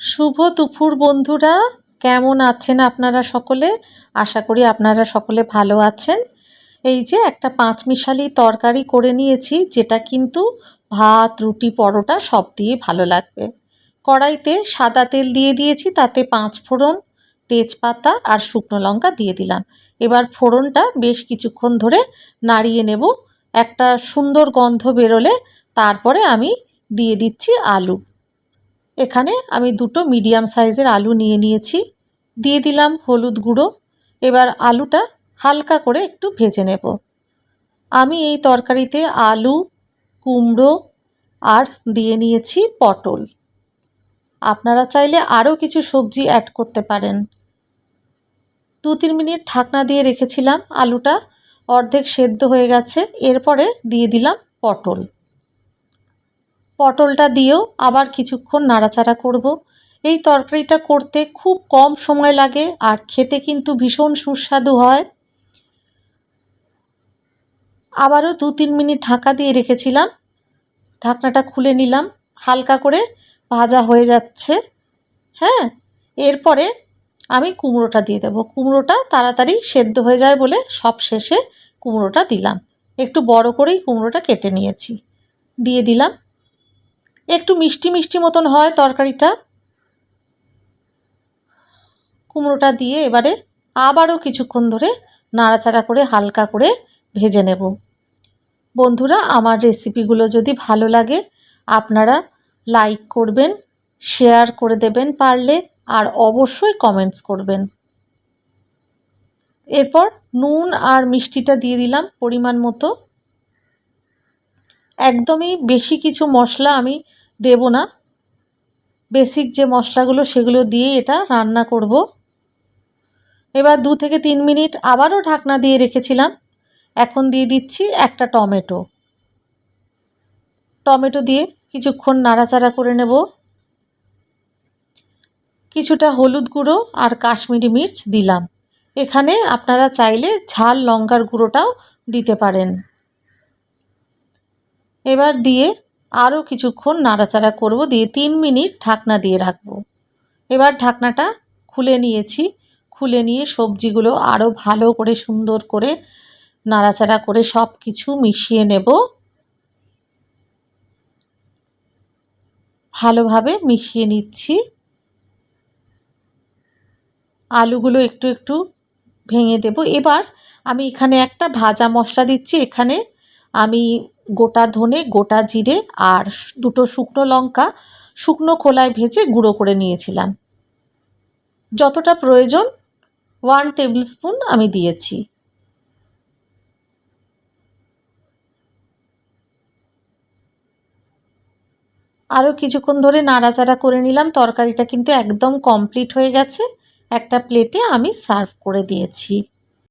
শুভ দুপুর বন্ধুরা। কেমন আছেন আপনারা সকলে? আশা করি আপনারা সকলে ভালো আছেন। এই যে একটা পাঁচমিশালি তরকারি করে নিয়েছি, যেটা কিন্তু ভাত, রুটি, পরোটা সব দিয়ে ভালো লাগবে। কড়াইতে সাদা তেল দিয়ে দিয়েছি, তাতে পাঁচ ফোড়ন, তেজপাতা আর শুকনো লঙ্কা দিয়ে দিলাম। এবার ফোড়নটা বেশ কিছুক্ষণ ধরে নাড়িয়ে নেব। একটা সুন্দর গন্ধ বেরোলে তারপরে আমি দিয়ে দিচ্ছি আলু। এখানে আমি দুটো মিডিয়াম সাইজের আলু নিয়ে নিয়েছি। দিয়ে দিলাম হলুদ গুঁড়ো। এবার আলুটা হালকা করে একটু ভেজে নেব। আমি এই তরকারিতে আলু, কুমড়ো আর দিয়ে নিয়েছি পটল। আপনারা চাইলে আরও কিছু সবজি অ্যাড করতে পারেন। দু তিন মিনিট ঢাকনা দিয়ে রেখেছিলাম আলুটা। অর্ধেক সেদ্ধ হয়ে গেছে। এরপরে দিয়ে দিলাম পটল। পটলটা দিয়েও আবার কিছুক্ষণ নাড়াচাড়া করব। এই তরকারিটা করতে খুব কম সময় লাগে আর খেতে কিন্তু ভীষণ সুস্বাদু হয়। আবারও দু তিন মিনিট ঢাকা দিয়ে রেখেছিলাম। ঢাকনাটা খুলে নিলাম। হালকা করে ভাজা হয়ে যাচ্ছে। হ্যাঁ এরপরে আমি কুমড়োটা দিয়ে দেবো। কুমড়োটা তাড়াতাড়ি সেদ্ধ হয়ে যায় বলে সব শেষে কুমড়োটা দিলাম। একটু বড় করেই কুমড়োটা কেটে নিয়েছি। দিয়ে দিলাম। একটু মিষ্টি মিষ্টি মতন হয় তরকারিটা। কুমড়োটা দিয়ে এবারে আবারও কিছুক্ষণ ধরে নাড়াচাড়া করে হালকা করে ভেজে নেব। বন্ধুরা, আমার রেসিপিগুলো যদি ভালো লাগে, আপনারা লাইক করবেন, শেয়ার করে দেবেন পারলে, আর অবশ্যই কমেন্টস করবেন। এরপর নুন আর মিষ্টিটা দিয়ে দিলাম পরিমাণ মতো। একদমই বেশি কিছু মশলা আমি দেব না। বেসিক যে মশলাগুলো সেগুলো দিয়ে এটা রান্না করব। এবার দু থেকে তিন মিনিট আবারও ঢাকনা দিয়ে রেখেছিলাম। এখন দিয়ে দিচ্ছি একটা টমেটো। টমেটো দিয়ে কিছুক্ষণ নাড়াচাড়া করে নেব। কিছুটা হলুদ গুঁড়ো আর কাশ্মীরি মির্চ দিলাম। এখানে আপনারা চাইলে ঝাল লঙ্কার গুঁড়োটাও দিতে পারেন। এবার দিয়ে আরও কিছুক্ষণ নাড়াচাড়া করব, দিয়ে তিন মিনিট ঢাকনা দিয়ে রাখব। এবার ঢাকনাটা খুলে নিয়েছি। খুলে নিয়ে সবজিগুলো আরও ভালো করে সুন্দর করে নাড়াচাড়া করে সব কিছু মিশিয়ে নেব। ভালোভাবে মিশিয়ে নিচ্ছি। আলুগুলো একটু একটু ভেঙে দেব। এবার আমি এখানে একটা ভাজা মশলা দিচ্ছি। এখানে আমি গোটা ধনে, গোটা জিরে আর দুটো শুকনো লঙ্কা শুকনো খোলায় ভেজে গুঁড়ো করে নিয়েছিলাম। যতটা প্রয়োজন ওয়ান টেবিল স্পুন আমি দিয়েছি। আরও কিছুক্ষণ ধরে নাড়াচাড়া করে নিলাম, তরকারিটা কিন্তু একদম কমপ্লিট হয়ে গেছে। একটা প্লেটে আমি সার্ভ করে দিয়েছি।